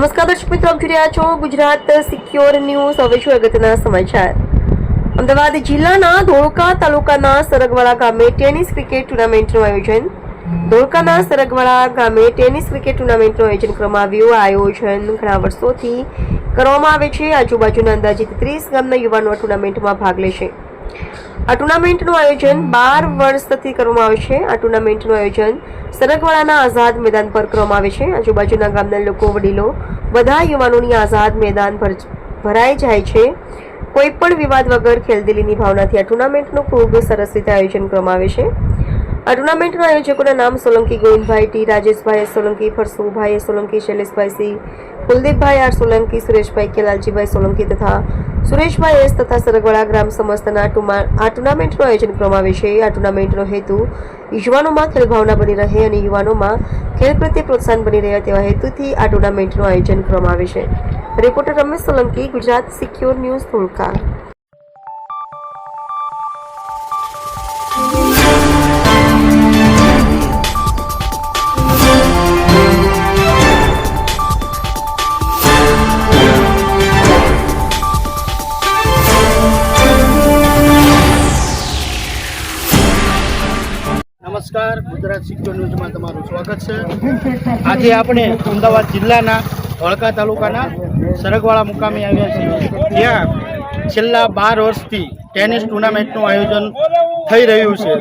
નમસ્કાર દર્શક મિત્રો આપ જોઈ રહ્યા છો ગુજરાત સિક્યોર ન્યૂઝ. હવે છું અગત્યના સમાચાર? અમદાવાદ જિલ્લાના ધોળકા તાલુકાના સરગવાડા ગામે ટેનિસ ક્રિકેટ ટુર્નામેન્ટનું આયોજન. ધોળકાના સરગવાડા ગામે ટેનિસ ક્રિકેટ ટુર્નામેન્ટનું આયોજન કરવામાં આવ્યું. આ આયોજન ઘણા વર્ષોથી કરવામાં આવે છે. આજુબાજુના અંદાજિત ત્રીસ ગામના યુવાનો ટુર્નામેન્ટમાં ભાગ લેશે. આ ટુર્નામેન્ટનું આયોજન બાર વર્ષથી કરવામાં આવે છે. આ ટુર્નામેન્ટનું આયોજન સરગવાડાના આઝાદ મેદાન પર કરવામાં આવે છે. આજુબાજુના ગામના લોકો, વડીલો, બધા યુવાનોની આઝાદ મેદાન પર ભરાઈ જાય છે. કોઈ પણ વિવાદ વગર ખેલદિલીની ભાવનાથી આ ટુર્નામેન્ટનું ખૂબ સરસ રીતે આયોજન કરવામાં આવે છે. આ ટુર્નામેન્ટના આયોજકોના નામ Solanki Govindbhai T, Rajeshbhai Solanki, Farsubhai Solanki, Shaileshbhai C, Kuldeepbhai R Solanki, Sureshbhai K Laljibhai Solanki તથા સુરેશભાઈ એસ તથા સરગવાડા ગ્રામ સમસ્તના આ ટુર્નામેન્ટનું આયોજન કરવામાં આવે છે. આ ટુર્નામેન્ટનો હેતુ યુવાનોમાં ખેલભાવના બની રહે અને યુવાનોમાં ખેલ પ્રત્યે પ્રોત્સાહન બની રહે તેવા હેતુથી આ ટુર્નામેન્ટનું આયોજન કરવામાં આવે છે. Reporter Ramesh Solanki, Gujarat secure news Dholka. નમસ્કાર. ગુજરાત સિક્યોર ન્યૂઝમાં તમારું સ્વાગત છે. આજે આપણે અમદાવાદ જિલ્લાના વળકા તાલુકાના સરગવાળા મુકામે આવ્યા છીએ. ત્યાં છેલ્લા બાર વર્ષથી ટેનિસ ટુર્નામેન્ટનું આયોજન થઈ રહ્યું છે.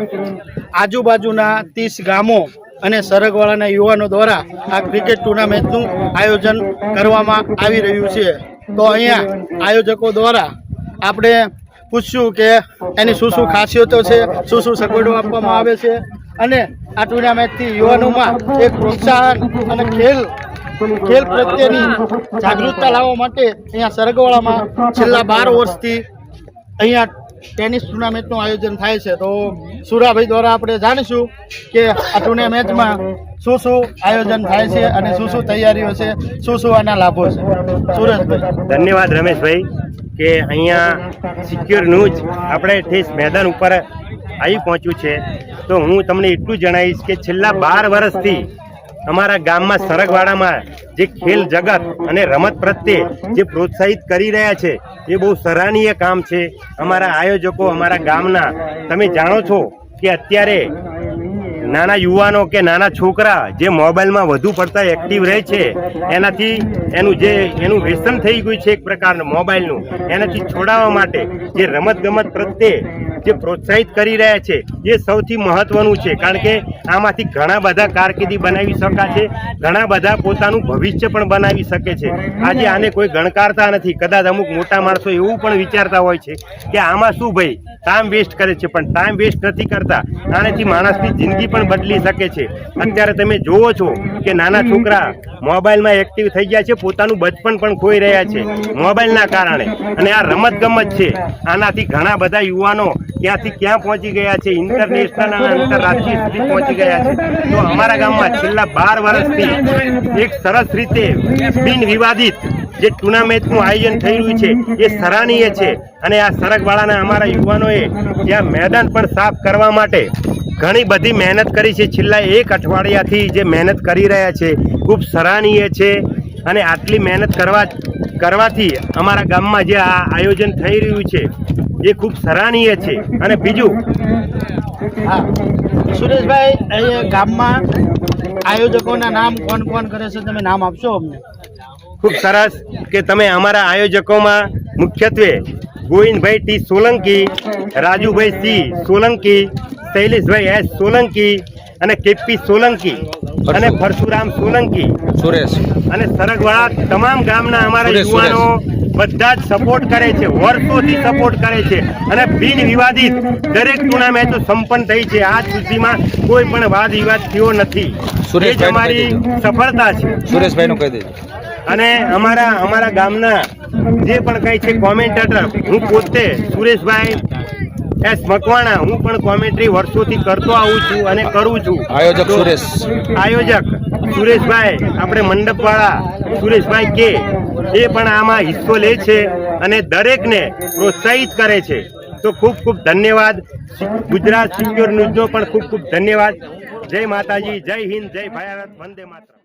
આજુબાજુના ત્રીસ ગામો અને સરગવાળાના યુવાનો દ્વારા આ ક્રિકેટ ટુર્નામેન્ટનું આયોજન કરવામાં આવી રહ્યું છે. તો અહીંયા આયોજકો દ્વારા આપણે પૂછ્યું કે એની શું શું ખાસિયતો છે શું શું સગવડો આપવામાં આવે છે? અને આ ટુર્નામેન્ટથી યુવાનોમાં એક પ્રોત્સાહન અને ખેલ ખેલ પ્રત્યેની જાગૃતતા લાવવા માટે અહીંયા સરગવાડામાં છેલ્લા બાર વર્ષથી અહીંયા ટેનિસ ટુર્નામેન્ટનું આયોજન થાય છે. તો સુરાભાઈ દ્વારા આપણે જાણીશું કે આ ટુર્નામેન્ટમાં શું શું આયોજન થાય છે અને શું શું તૈયારીઓ છે, શું શું આના લાભો છે. સુરેશભાઈ ધન્યવાદ રમેશભાઈ કે અહીંયા સિક્યોર ન્યૂઝ આપણે ઠેસ મેદાન ઉપર આવી પહોંચ્યું છે. તો હું તમને એટલું જણાવીશ કે છેલ્લા બાર વર્ષથી અમારા ગામમાં સરગવાડામાં જે ખેલ જગત અને રમત પ્રત્યે જે પ્રોત્સાહિત કરી રહ્યા છે, એ બહુ સરાહનીય કામ છે. અમારા આયોજકો અમારા ગામના, તમે જાણો છો કે અત્યારે નાના યુવાનો કે નાના છોકરા જે મોબાઈલમાં વધુ પડતા એક્ટિવ રહે છે, એનાથી એનું જે, એનું વ્યસન થઈ ગયું છે એક પ્રકારનું મોબાઈલનું, એનાથી છોડાવવા માટે જે રમત ગમત પ્રત્યે જે પ્રોત્સાહિત કરી રહ્યા છે, એ સૌથી મહત્વનું છે. કારણ કે આમાંથી ઘણા બધા કારકિર્દી બનાવી શકાશે ઘણા બધા પોતાનું ભવિષ્ય પણ બનાવી શકે છે. આજે આને કોઈ ગણકારતા નથી. કદાચ અમુક મોટા માણસો એવું પણ વિચારતા હોય છે કે આમાં શું ભાઈ? ટાઈમ વેસ્ટ કરે છે. પણ ટાઈમ વેસ્ટ નથી કરતા. આનાથી માણસની જિંદગી પણ બદલી શકે છે. અત્યારે તમે જોવો છો કે નાના છોકરા મોબાઈલમાં એક્ટિવ થઈ ગયા છે. પોતાનું બચપન પણ ખોઈ રહ્યા છે મોબાઈલના કારણે. અને આ રમત ગમત છે. આનાથી ઘણા બધા યુવાનો ક્યાંથી ક્યાં પહોંચી ગયા છે? ઇન્ટરનેશનલ અને આંતરરાષ્ટ્રીય સુધી પહોંચી ગયા છે. તો અમારા ગામમાં છેલ્લા બાર વર્ષથી એક સરસ રીતે બિન વિવાદિત જે ટુર્નામેન્ટનું આયોજન રહ્યું છે, એ સરાહનીય છે. અને આ સરગવાળાના અમારા યુવાનોએ ત્યાં મેદાન પણ સાફ કરવા માટે ઘણી બધી મહેનત કરી છે. છેલ્લા એક અઠવાડિયાથી જે મહેનત કરી રહ્યા છે, ખૂબ સરાહનીય છે. અને આટલી મહેનત કરવા કરવાથી અમારા ગામમાં જે આ આયોજન થઈ રહ્યું છે, એ ખૂબ સરાહનીય છે. અને બીજું હા. સુરેશભાઈ અહીંયા ગામમાં આયોજકોના નામ કોણ કોણ કરે છે? તમે નામ આપશો અમને. ખૂબ સરસ કે તમે અમારા આયોજકોમાં મુખ્યત્વે Govindbhai T Solanki Rajubhai C Solanki Shaileshbhai S Solanki અને કેપી સોલંકી અને પરશુરામ સોલંકી. સુરેશ. અને સરગવાડા તમામ ગામના અમારા યુવાનો બધા જ સપોર્ટ કરે છે વર્ષોથી સપોર્ટ કરે છે. અને બિન વિવાદિત દરેક ટુર્નામેન્ટો સંપન્ન થઈ છે. આજ સુધીમાં કોઈ પણ વાદ વિવાદ થયો નથી. એ જ અમારી સફળતા છે. સુરેશભાઈ નું કહી દેજો. અને અમારા અમારા ગામના જે પણ કઈ છે કોમેન્ટેટર હું પોતે સુરેશભાઈ એસ મકવાણા હું પણ કોમેન્ટ્રી વર્ષોથી કરતો આવું છું અને કરું છું. આયોજક સુરેશ. આયોજક સુરેશભાઈ આપણે મંડપવાળા સુરેશભાઈ કે. એ પણ આમાં હિસ્સો લે છે અને દરેકને પ્રોત્સાહિત કરે છે. તો ખૂબ ખૂબ ધન્યવાદ. ગુજરાત સિક્યોર ન્યૂઝનો પણ ખૂબ ખૂબ ધન્યવાદ. જય માતાજી, જય હિન્દ, જય ભારત. વંદે માતરમ.